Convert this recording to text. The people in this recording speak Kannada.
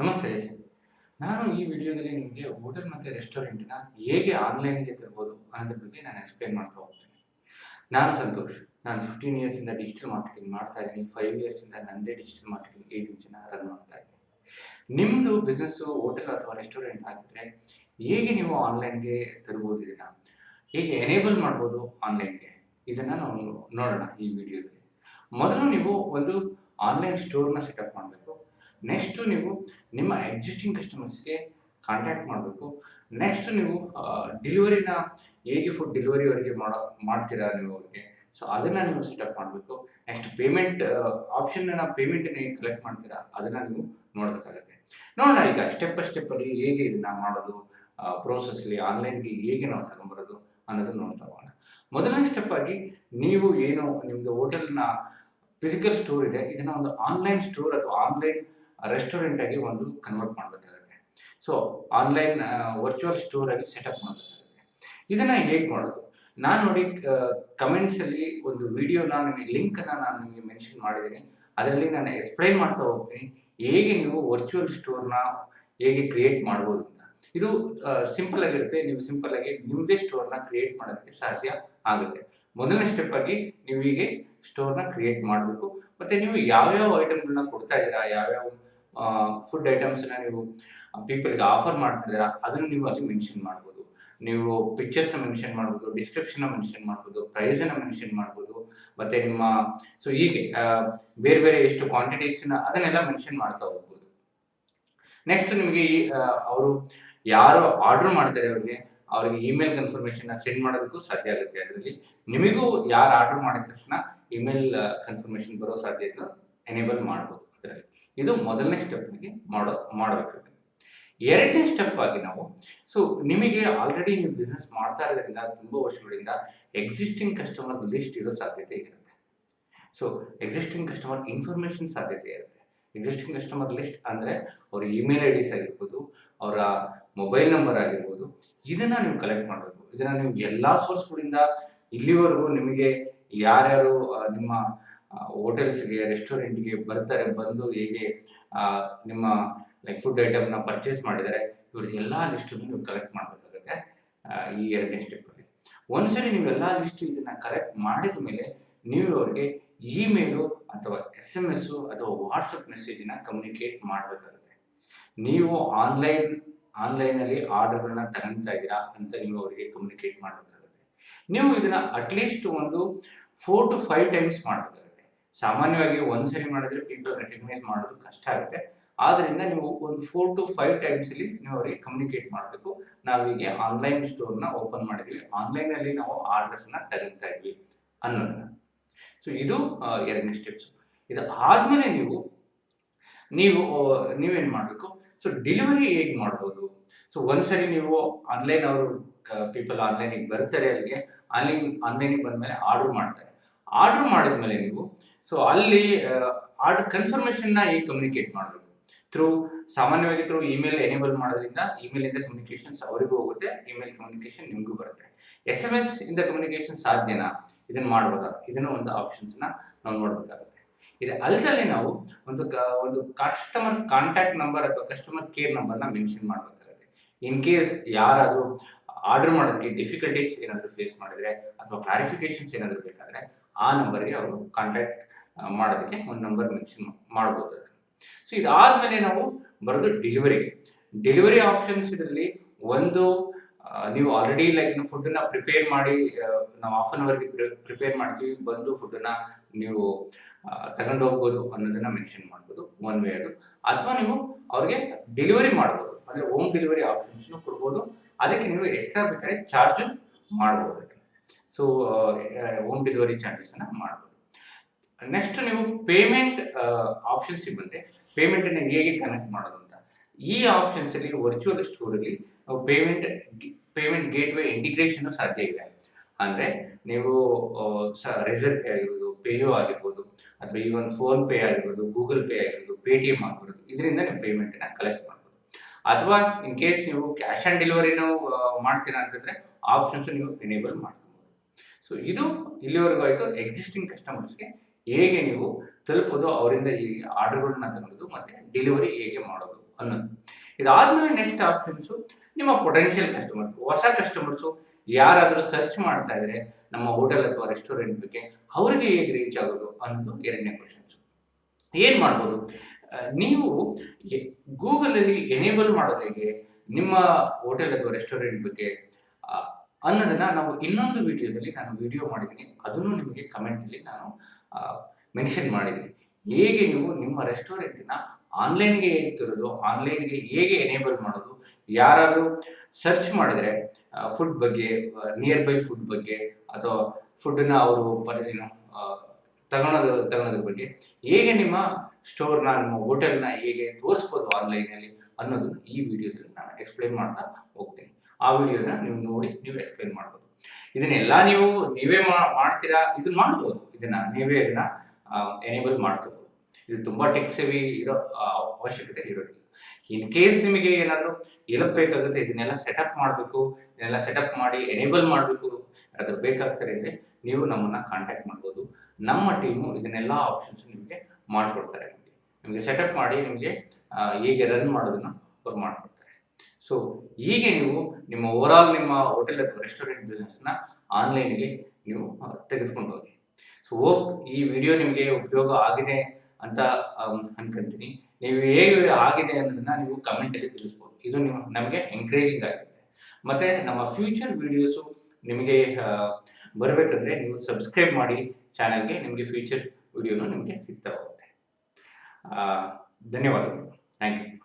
ನಮಸ್ತೆ. ನಾನು ಈ ವಿಡಿಯೋದಲ್ಲಿ ನಿಮಗೆ ಹೋಟೆಲ್ ಮತ್ತು ರೆಸ್ಟೋರೆಂಟ್ನ ಹೇಗೆ ಆನ್ಲೈನ್ಗೆ ತರ್ಬೋದು ಅನ್ನೋದ್ರ ಬಗ್ಗೆ ನಾನು ಎಕ್ಸ್ಪ್ಲೇನ್ ಮಾಡ್ತಾ ಹೋಗ್ತೀನಿ. ನಾನು ಸಂತೋಷ್. ನಾನು ಫಿಫ್ಟೀನ್ ಇಯರ್ಸಿಂದ ಡಿಜಿಟಲ್ ಮಾರ್ಕೆಟಿಂಗ್ ಮಾಡ್ತಾ ಇದ್ದೀನಿ. ಫೈವ್ ಇಯರ್ಸಿಂದ ನಂದೇ ಡಿಜಿಟಲ್ ಮಾರ್ಕೆಟಿಂಗ್ ಏಜೆನ್ಸಿನ ರನ್ ಮಾಡ್ತಾ ಇದ್ದೀನಿ. ನಿಮ್ಮದು ಬಿಸ್ನೆಸ್ಸು ಹೋಟೆಲ್ ಅಥವಾ ರೆಸ್ಟೋರೆಂಟ್ ಆಗಿದ್ರೆ ಹೇಗೆ ನೀವು ಆನ್ಲೈನ್ಗೆ ತರ್ಬೋದು ಇದನ್ನು? ಹೇಗೆ ಎನೇಬಲ್ ಮಾಡ್ಬೋದು ಆನ್ಲೈನ್ಗೆ? ಇದನ್ನು ನಾವು ನೋಡೋಣ ಈ ವಿಡಿಯೋದಲ್ಲಿ. ಮೊದಲು ನೀವು ಒಂದು ಆನ್ಲೈನ್ ಸ್ಟೋರ್ನ ಸೆಟಪ್ ಮಾಡಬೇಕು. ನೆಕ್ಸ್ಟು ನೀವು ನಿಮ್ಮ ಎಕ್ಸಿಸ್ಟಿಂಗ್ ಕಸ್ಟಮರ್ಸ್ಗೆ ಕಾಂಟ್ಯಾಕ್ಟ್ ಮಾಡಬೇಕು. ನೆಕ್ಸ್ಟ್ ನೀವು ಡೆಲಿವರಿನ ಹೇಗೆ ಫುಡ್ ಡೆಲಿವರಿವರೆಗೆ ಮಾಡೋ, ಮಾಡ್ತೀರಾ ನೀವು ಅವ್ರಿಗೆ. ಸೊ ಅದನ್ನು ನೀವು ಸೆಟಪ್ ಮಾಡಬೇಕು. ನೆಕ್ಸ್ಟ್ ಪೇಮೆಂಟ್ ಆಪ್ಷನ್ನ ಪೇಮೆಂಟನ್ನ ಹೇಗೆ ಕಲೆಕ್ಟ್ ಮಾಡ್ತೀರಾ ಅದನ್ನು ನೀವು ನೋಡಬೇಕಾಗುತ್ತೆ. ನೋಡೋಣ ಈಗ ಸ್ಟೆಪ್ ಬೈ ಸ್ಟೆಪ್ಪಲ್ಲಿ ಹೇಗೆ ಇದನ್ನ ಮಾಡೋದು ಪ್ರೋಸೆಸ್ಲಿ ಆನ್ಲೈನ್ಗೆ ಹೇಗೆ ನಾವು ತಗೊಂಬರೋದು ಅನ್ನೋದನ್ನ ನೋಡ್ತಾ ಹೋಗೋಣ. ಮೊದಲನೇ ಸ್ಟೆಪ್ ಆಗಿ ನೀವು ಏನು ನಿಮ್ಮದು ಹೋಟೆಲ್ನ ಫಿಸಿಕಲ್ ಸ್ಟೋರ್ ಇದೆ. ಇದನ್ನ ಒಂದು ಆನ್ಲೈನ್ ಸ್ಟೋರ್ ಅಥವಾ ಆನ್ಲೈನ್ ರೆಸ್ಟೋರೆಂಟ್ ಆಗಿ ಒಂದು ಕನ್ವರ್ಟ್ ಮಾಡಬೇಕಾಗುತ್ತೆ. ಸೊ ಆನ್ಲೈನ್ ವರ್ಚುವಲ್ ಸ್ಟೋರ್ ಆಗಿ ಸೆಟಪ್ ಮಾಡಬೇಕಾಗುತ್ತೆ. ಇದನ್ನ ಹೇಗೆ ಮಾಡೋದು? ನಾನು ನೋಡಿ ಕಮೆಂಟ್ಸ್ ಅಲ್ಲಿ ಒಂದು ವಿಡಿಯೋನ ನಿಮಗೆ ಲಿಂಕ್ ಅನ್ನ ನಾನು ನಿಮಗೆ ಮೆನ್ಷನ್ ಮಾಡಿದ್ದೀನಿ. ಅದರಲ್ಲಿ ನಾನು ಎಕ್ಸ್ಪ್ಲೈನ್ ಮಾಡ್ತಾ ಹೋಗ್ತೀನಿ, ಹೇಗೆ ನೀವು ವರ್ಚುವಲ್ ಸ್ಟೋರ್ನ ಹೇಗೆ ಕ್ರಿಯೇಟ್ ಮಾಡ್ಬೋದು ಅಂತ. ಇದು ಸಿಂಪಲ್ ಆಗಿರುತ್ತೆ. ನೀವು ಸಿಂಪಲ್ ಆಗಿ ನಿಮ್ಮದೇ ಸ್ಟೋರ್ನ ಕ್ರಿಯೇಟ್ ಮಾಡೋದಕ್ಕೆ ಸಾಧ್ಯ ಆಗುತ್ತೆ. ಮೊದಲನೇ ಸ್ಟೆಪ್ ಆಗಿ ನೀವು ಹೀಗೆ ಸ್ಟೋರ್ನ ಕ್ರಿಯೇಟ್ ಮಾಡಬೇಕು. ಮತ್ತೆ ನೀವು ಯಾವ್ಯಾವ ಐಟಮ್ಗಳನ್ನ ಕೊಡ್ತಾ ಇದ್ದೀರಾ, ಯಾವ್ಯಾವ ಫುಡ್ ಐಟಮ್ಸ್ನ ನೀವು ಪೀಪಲ್ಗೆ ಆಫರ್ ಮಾಡ್ತಾ ಇದ್ದೀರಾ ಅದನ್ನು ನೀವು ಅಲ್ಲಿ ಮೆನ್ಷನ್ ಮಾಡ್ಬೋದು. ನೀವು ಪಿಕ್ಚರ್ಸ್ ಮೆನ್ಷನ್ ಮಾಡ್ಬೋದು ಡಿಸ್ಕ್ರಿಪ್ಷನ್ ಮೆನ್ಷನ್ ಮಾಡ್ಬೋದು ಪ್ರೈಸ್ ಮೆನ್ಷನ್ ಮಾಡ್ಬೋದು, ಮತ್ತೆ ನಿಮ್ಮ ಸೊ ಹೀಗೆ ಬೇರೆ ಬೇರೆ ಎಷ್ಟು ಕ್ವಾಂಟಿಟೀಸ್ನ ಅದನ್ನೆಲ್ಲ ಮೆನ್ಷನ್ ಮಾಡ್ತಾ ಹೋಗ್ಬೋದು. ನೆಕ್ಸ್ಟ್ ನಿಮಗೆ ಅವರು ಯಾರು ಆರ್ಡರ್ ಮಾಡ್ತಾರೆ ಅವ್ರಿಗೆ ಅವ್ರಿಗೆ ಇಮೇಲ್ ಕನ್ಫರ್ಮೇಶನ್ ಸೆಂಡ್ ಮಾಡೋದಕ್ಕೂ ಸಾಧ್ಯ ಆಗುತ್ತೆ ಅದರಲ್ಲಿ. ನಿಮಗೂ ಯಾರು ಆರ್ಡರ್ ಮಾಡಿದ ತಕ್ಷಣ ಇಮೇಲ್ ಕನ್ಫರ್ಮೇಶನ್ ಬರೋ ಸಾಧ್ಯತೆ ಎನೇಬಲ್ ಮಾಡ್ಬೋದು. ಇದು ಮೊದಲನೇ ಸ್ಟೆಪ್ಗೆ ಮಾಡೋ ಮಾಡಬೇಕಾಗುತ್ತೆ ಎರಡನೇ ಸ್ಟೆಪ್ ಆಗಿ ನಾವು ಸೊ ನಿಮಗೆ ಆಲ್ರೆಡಿ ನೀವು ಬಿಸ್ನೆಸ್ ಮಾಡ್ತಾ ಇರೋದ್ರಿಂದ, ತುಂಬ ವರ್ಷಗಳಿಂದ ಎಕ್ಸಿಸ್ಟಿಂಗ್ ಕಸ್ಟಮರ್ ಲಿಸ್ಟ್ ಇರೋ ಸಾಧ್ಯತೆ ಇರುತ್ತೆ. ಸೊ ಎಕ್ಸಿಸ್ಟಿಂಗ್ ಕಸ್ಟಮರ್ ಇನ್ಫಾರ್ಮೇಶನ್ ಸಾಧ್ಯತೆ ಇರುತ್ತೆ. ಎಕ್ಸಿಸ್ಟಿಂಗ್ ಕಸ್ಟಮರ್ ಲಿಸ್ಟ್ ಅಂದರೆ ಅವ್ರ ಇಮೇಲ್ ಐ ಡಿಸ್ ಆಗಿರ್ಬೋದು, ಅವರ ಮೊಬೈಲ್ ನಂಬರ್ ಆಗಿರ್ಬೋದು, ಇದನ್ನ ನೀವು ಕಲೆಕ್ಟ್ ಮಾಡಬೇಕು. ಇದನ್ನ ನೀವು ಎಲ್ಲಾ ಸೋರ್ಸ್ಗಳಿಂದ ಇಲ್ಲಿವರೆಗೂ ನಿಮಗೆ ಯಾರ್ಯಾರು ನಿಮ್ಮ ಹೋಟೆಲ್ಸ್ಗೆ ರೆಸ್ಟೋರೆಂಟ್ಗೆ ಬರ್ತಾರೆ, ಬಂದು ಹೇಗೆ ನಿಮ್ಮ ಲೈಕ್ ಫುಡ್ ಐಟಮ್ನ ಪರ್ಚೇಸ್ ಮಾಡಿದರೆ ಇವ್ರದ್ದು ಎಲ್ಲ ಲಿಸ್ಟನ್ನು ನೀವು ಕಲೆಕ್ಟ್ ಮಾಡಬೇಕಾಗುತ್ತೆ ಈ ಎರಡನೇ ಸ್ಟೆಪ್ಪಲ್ಲಿ ಒಂದ್ಸರಿ ಎಲ್ಲ ಲಿಸ್ಟ್ ಇದನ್ನ ಕಲೆಕ್ಟ್ ಮಾಡಿದ ಮೇಲೆ, ನೀವು ಅವ್ರಿಗೆ ಇಮೇಲು ಅಥವಾ ಎಸ್ ಎಂ ಎಸ್ಸು ಅಥವಾ ವಾಟ್ಸಪ್ ಮೆಸೇಜಿನ ಕಮ್ಯುನಿಕೇಟ್ ಮಾಡಬೇಕಾಗುತ್ತೆ. ನೀವು ಆನ್ಲೈನ್ ಆನ್ಲೈನಲ್ಲಿ ಆರ್ಡರ್ಗಳನ್ನ ತಗೊಂತಾ ಇದ್ದೀರಾ ಅಂತ ನೀವು ಅವರಿಗೆ ಕಮ್ಯುನಿಕೇಟ್ ಮಾಡಬೇಕಾಗುತ್ತೆ. ನೀವು ಇದನ್ನ ಅಟ್ಲೀಸ್ಟ್ ಒಂದು ಫೋರ್ ಟು ಫೈವ್ ಟೈಮ್ಸ್ ಮಾಡಬೇಕಾಗುತ್ತೆ. ಸಾಮಾನ್ಯವಾಗಿ ಒಂದ್ಸರಿ ಮಾಡಿದ್ರೆ ಪೀಪಲ್ ರೆಕಗ್ನೈಸ್ ಮಾಡೋದು ಕಷ್ಟ ಆಗುತ್ತೆ. ಆದ್ರಿಂದ ನೀವು ಒಂದು ಫೋರ್ ಟು ಫೈವ್ ಟೈಮ್ಸ್ ಅಲ್ಲಿ ನೀವು ಅವರಿಗೆ ಕಮ್ಯುನಿಕೇಟ್ ಮಾಡಬೇಕು. ನಾವೀಗ ಆನ್ಲೈನ್ ಸ್ಟೋರ್ನ ಓಪನ್ ಮಾಡಿದ್ವಿ. ಆನ್ಲೈನ್ ಅಲ್ಲಿ ನಾವು ಆರ್ಡರ್ಸ್ನ ತೆಗಿತಾ ಇದ್ವಿ ಅನ್ನೋದನ್ನ. ಸೊ ಇದು ಎರಡನೇ ಸ್ಟೆಪ್ಸ್ ಇದು ಆದ್ಮೇಲೆ ನೀವು ನೀವು ನೀವೇನ್ ಮಾಡಬೇಕು? ಸೊ ಡೆಲಿವರಿ ಹೇಗೆ ಮಾಡ್ಬೋದು? ಸೊ ಒಂದ್ಸರಿ ನೀವು ಆನ್ಲೈನ್ ಅವರು ಪೀಪಲ್ ಆನ್ಲೈನಿಗೆ ಬರ್ತಾರೆ ಅಲ್ಲಿಗೆ ಆನ್ಲೈನ್ ಆನ್ಲೈನಿಗೆ ಬಂದ್ಮೇಲೆ ಆರ್ಡರ್ ಮಾಡ್ತಾರೆ. ಆರ್ಡರ್ ಮಾಡಿದ್ಮೇಲೆ ನೀವು ಸೊ ಅಲ್ಲಿ ಆರ್ಡರ್ ಕನ್ಫರ್ಮೇಷನ್ನ ಈ ಕಮ್ಯುನಿಕೇಟ್ ಮಾಡಬೇಕು ಥ್ರೂ ಸಾಮಾನ್ಯವಾಗಿ ಥ್ರೂ ಇಮೇಲ್ ಎನೇಬಲ್ ಮಾಡೋದ್ರಿಂದ ಇಮೇಲ್ ಇಂದ ಕಮ್ಯುನಿಕೇಶನ್ಸ್ ಅವರಿಗೂ ಹೋಗುತ್ತೆ ಇಮೇಲ್ ಕಮ್ಯುನಿಕೇಶನ್ ನಿಮಗೂ ಬರುತ್ತೆ. ಎಸ್ ಎಂ ಎಸ್ ಇಂದ ಕಮ್ಯುನಿಕೇಶನ್ ಸಾಧ್ಯನಾ? ಇದನ್ನ ಮಾಡಬೇಕಾಗುತ್ತೆ ಇದನ್ನು ಒಂದು ಆಪ್ಷನ್ಸ್ನ ನಾವು ನೋಡಬೇಕಾಗುತ್ತೆ. ಇದು ಅಲ್ಲದಲ್ಲಿ ನಾವು ಒಂದು ಒಂದು ಕಸ್ಟಮರ್ ಕಾಂಟ್ಯಾಕ್ಟ್ ನಂಬರ್ ಅಥವಾ ಕಸ್ಟಮರ್ ಕೇರ್ ನಂಬರ್ನ ಮೆನ್ಷನ್ ಮಾಡಬೇಕಾಗುತ್ತೆ. ಇನ್ ಕೇಸ್ ಯಾರಾದರೂ ಆರ್ಡರ್ ಮಾಡೋದಕ್ಕೆ ಡಿಫಿಕಲ್ಟೀಸ್ ಏನಾದರೂ ಫೇಸ್ ಮಾಡಿದ್ರೆ ಅಥವಾ ಕ್ಲಾರಿಫಿಕೇಶನ್ಸ್ ಏನಾದರೂ ಬೇಕಾದ್ರೆ ಆ ನಂಬರ್ಗೆ ಅವರು ಕಾಂಟ್ಯಾಕ್ಟ್ ಮಾಡೋದಕ್ಕೆ ಒಂದು ನಂಬರ್ ಮೆನ್ಷನ್ ಮಾಡ್ಬೋದು ಅದನ್ನು. ಸೊ ಇದಾದ್ಮೇಲೆ ನಾವು ಬರೋದು ಡೆಲಿವರಿಗೆ ಡೆಲಿವರಿ ಆಪ್ಷನ್ಸ್ ಇದರಲ್ಲಿ ಒಂದು ನೀವು ಆಲ್ರೆಡಿ ಲೈಕ್ ಫುಡ್ಡನ್ನ ಪ್ರಿಪೇರ್ ಮಾಡಿ ನಾವು ಹಾಫ್ ಅನ್ ಅವರ್ಗೆ ಪ್ರಿಪೇರ್ ಮಾಡ್ತೀವಿ, ಬಂದು ಫುಡ್ಡನ್ನ ನೀವು ತಗೊಂಡು ಹೋಗ್ಬೋದು ಅನ್ನೋದನ್ನ ಮೆನ್ಷನ್ ಮಾಡ್ಬೋದು ಒನ್ ವೇ ಅದು. ಅಥವಾ ನೀವು ಅವ್ರಿಗೆ ಡೆಲಿವರಿ ಮಾಡ್ಬೋದು, ಅಂದ್ರೆ ಹೋಮ್ ಡೆಲಿವರಿ ಆಪ್ಷನ್ಸ್ನು ಕೊಡ್ಬೋದು, ಅದಕ್ಕೆ ನೀವು ಎಕ್ಸ್ಟ್ರಾ ಬೇಕಾದ್ರೆ ಚಾರ್ಜ್ ಮಾಡ್ಬೋದು ಸೊ ಹೋಮ್ ಡೆಲಿವರಿ ಚಾರ್ಜಸ್ನ ಮಾಡ್ಬೋದು. ನೆಕ್ಸ್ಟ್ ನೀವು ಪೇಮೆಂಟ್ ಆಪ್ಷನ್ಸ್ ಪೇಮೆಂಟ್ ಪೇಮೆಂಟನ್ನು ಹೇಗೆ ಕನೆಕ್ಟ್ ಮಾಡೋದು ಅಂತ ಈ ಆಪ್ಷನ್ಸ್ ಅಲ್ಲಿ ವರ್ಚುವಲ್ ಸ್ಟೋರಲ್ಲಿ ಪೇಮೆಂಟ್ ಪೇಮೆಂಟ್ ಗೇಟ್ವೇ ಇಂಟಿಗ್ರೇಷನ್ ಸಾಧ್ಯ ಇದೆ. ಅಂದ್ರೆ ನೀವು ರೆಸರ್ ಪೇ ಆಗಿರ್ಬೋದು ಪೇಯೋ ಆಗಿರ್ಬೋದು, ಅಥವಾ ಈವನ್ ಫೋನ್ ಪೇ ಆಗಿರ್ಬೋದು ಗೂಗಲ್ ಪೇ ಆಗಿರ್ಬೋದು ಪೇಟಿಎಂ ಆಗಿರ್ಬೋದು, ಇದರಿಂದ ನೀವು ಪೇಮೆಂಟನ್ನ ಕಲೆಕ್ಟ್ ಮಾಡ್ಬೋದು. ಅಥವಾ ಇನ್ ಕೇಸ್ ನೀವು ಕ್ಯಾಶ್ ಆನ್ ಡೆಲಿವರಿನೂ ಮಾಡ್ತೀರಾ ಅಂತಂದ್ರೆ ಆಪ್ಷನ್ಸ್ ನೀವು ಎನೇಬಲ್ ಮಾಡ್ಬೋದು ಸೊ ಇದು ಇಲ್ಲಿವರೆಗೂ ಆಯ್ತು. ಎಕ್ಸಿಸ್ಟಿಂಗ್ ಕಸ್ಟಮರ್ಸ್ಗೆ ಹೇಗೆ ನೀವು ತಲುಪೋದು, ಅವರಿಂದ ಈ ಆರ್ಡರ್ಗಳನ್ನ ತಗೊಳ್ಳೋದು ಮತ್ತೆ ಡೆಲಿವರಿ ಹೇಗೆ ಮಾಡೋದು ಅನ್ನೋದು. ಇದಾದ್ಮೇಲೆ ನೆಕ್ಸ್ಟ್ ಆಪ್ಷನ್ಸು ನಿಮ್ಮ ಪೊಟೆನ್ಷಿಯಲ್ ಕಸ್ಟಮರ್ಸ್ ಹೊಸ ಕಸ್ಟಮರ್ಸು ಯಾರಾದರೂ ಸರ್ಚ್ ಮಾಡ್ತಾ ಇದ್ರೆ ನಮ್ಮ ಹೋಟೆಲ್ ಅಥವಾ ರೆಸ್ಟೋರೆಂಟ್ ಬಗ್ಗೆ ಅವರಿಗೆ ಹೇಗೆ ರೀಚ್ ಆಗೋದು ಅನ್ನೋದು ಎರಡನೇ ಕ್ವಶನ್ಸ್ ಏನು ಮಾಡ್ಬೋದು? ನೀವು ಗೂಗಲಲ್ಲಿ ಎನೇಬಲ್ ಮಾಡೋದು ಹೇಗೆ? ನಿಮ್ಮ ಹೋಟೆಲ್ ಅಥವಾ ರೆಸ್ಟೋರೆಂಟ್ ಬಗ್ಗೆ ಅನ್ನೋದನ್ನ ನಾವು ಇನ್ನೊಂದು ವಿಡಿಯೋದಲ್ಲಿ ನಾನು ವಿಡಿಯೋ ಮಾಡಿದ್ದೀನಿ. ಅದನ್ನು ನಿಮಗೆ ಕಮೆಂಟಲ್ಲಿ ನಾನು ಮೆನ್ಷನ್ ಮಾಡಿದ್ದೀನಿ ಹೇಗೆ ನೀವು ನಿಮ್ಮ ರೆಸ್ಟೋರೆಂಟಿನ ಆನ್ಲೈನ್ಗೆ ಹೇಗೆ ತರೋದು ಆನ್ಲೈನ್ಗೆ ಹೇಗೆ ಎನೇಬಲ್ ಮಾಡೋದು? ಯಾರಾದರೂ ಸರ್ಚ್ ಮಾಡಿದ್ರೆ ಫುಡ್ ಬಗ್ಗೆ ನಿಯರ್ ಬೈ ಫುಡ್ ಬಗ್ಗೆ ಅಥವಾ ಫುಡ್ನ ಅವರು ಪರಿಧಿನ ತಗೊಳೋದು, ತಗೊಳೋದ್ರ ಬಗ್ಗೆ ಹೇಗೆ ನಿಮ್ಮ ಸ್ಟೋರ್ನ ನಿಮ್ಮ ಹೋಟೆಲ್ನ ಹೇಗೆ ತೋರಿಸ್ಬೋದು ಆನ್ಲೈನಲ್ಲಿ ಅನ್ನೋದು ಈ ವಿಡಿಯೋದಲ್ಲಿ ನಾನು ಎಕ್ಸ್ಪ್ಲೈನ್ ಮಾಡ್ತಾ ಹೋಗ್ತೀನಿ. ಆ ವಿಡಿಯೋನ ನೀವು ನೋಡಿ, ನೀವು ಎಕ್ಸ್ಪ್ಲೈನ್ ಮಾಡ್ಬೋದು. ಇದನ್ನೆಲ್ಲ ನೀವು ನೀವೇ ಮಾಡ್ತೀರಾ? ಇದನ್ನ ಮಾಡ್ಬೋದು. ಇದನ್ನ ನೀವೇ ಇದನ್ನ ಎನೇಬಲ್ ಮಾಡ್ಕೋಬಹುದು ಇದು ತುಂಬಾ ಟೆಕ್ ಸೇವಿ ಇರೋ ಅವಶ್ಯಕತೆ ಇರೋದಿಲ್ಲ ಇನ್ ಕೇಸ್ ನಿಮಗೆ ಏನಾದ್ರು ಎಲ್ಪ್ ಬೇಕಾಗುತ್ತೆ, ಇದನ್ನೆಲ್ಲ ಸೆಟಪ್ ಮಾಡಬೇಕು, ಇದನ್ನೆಲ್ಲ ಸೆಟಪ್ ಮಾಡಿ ಎನೇಬಲ್ ಮಾಡಬೇಕು ಅದ್ರ ಬೇಕಾಗ್ತಾರೆ ಅಂದರೆ ನೀವು ನಮ್ಮನ್ನ ಕಾಂಟ್ಯಾಕ್ಟ್ ಮಾಡ್ಬೋದು. ನಮ್ಮ ಟೀಮು ಇದನ್ನೆಲ್ಲ ಆಪ್ಷನ್ಸ್ ನಿಮಗೆ ಮಾಡ್ಕೊಡ್ತಾರೆ ನಿಮಗೆ. ನಿಮಗೆ ಸೆಟಪ್ ಮಾಡಿ ನಿಮಗೆ ಹೇಗೆ ರನ್ ಮಾಡೋದನ್ನ ಅವ್ರು ಮಾಡಿಕೊಡ್ತಾರೆ. ಸೊ ಹೀಗೆ ನೀವು ನಿಮ್ಮ ಓವರಾಲ್ ನಿಮ್ಮ ಹೋಟೆಲ್ ಅಥವಾ ರೆಸ್ಟೋರೆಂಟ್ ಬಿಸ್ನೆಸ್ನ ಆನ್ಲೈನ್ಗೆ ನೀವು ತೆಗೆದುಕೊಂಡು ಹೋಗಿ. ಸೊ ಹೋಪ್ ಈ ವಿಡಿಯೋ ನಿಮಗೆ ಉಪಯೋಗ ಆಗಿದೆ ಅಂತ ಅನ್ಕೊಂತೀನಿ. ನೀವು ಹೇಗೆ ಆಗಿದೆ ಅನ್ನೋದನ್ನ ನೀವು ಕಮೆಂಟಲ್ಲಿ ತಿಳಿಸ್ಬೋದು. ಇದು ನಿಮ್ಮ, ನಮಗೆ ಎಂಕರೇಜಿಂಗ್ ಆಗುತ್ತೆ. ಮತ್ತೆ ನಮ್ಮ ಫ್ಯೂಚರ್ ವಿಡಿಯೋಸು ನಿಮಗೆ ಬರಬೇಕಂದ್ರೆ ನೀವು ಸಬ್ಸ್ಕ್ರೈಬ್ ಮಾಡಿ ಚಾನಲ್ಗೆ ನಿಮಗೆ ಫ್ಯೂಚರ್ ವಿಡಿಯೋನು ನಿಮಗೆ ಸಿಗ್ತಾ ಹೋಗುತ್ತೆ. ಧನ್ಯವಾದಗಳು. Thank you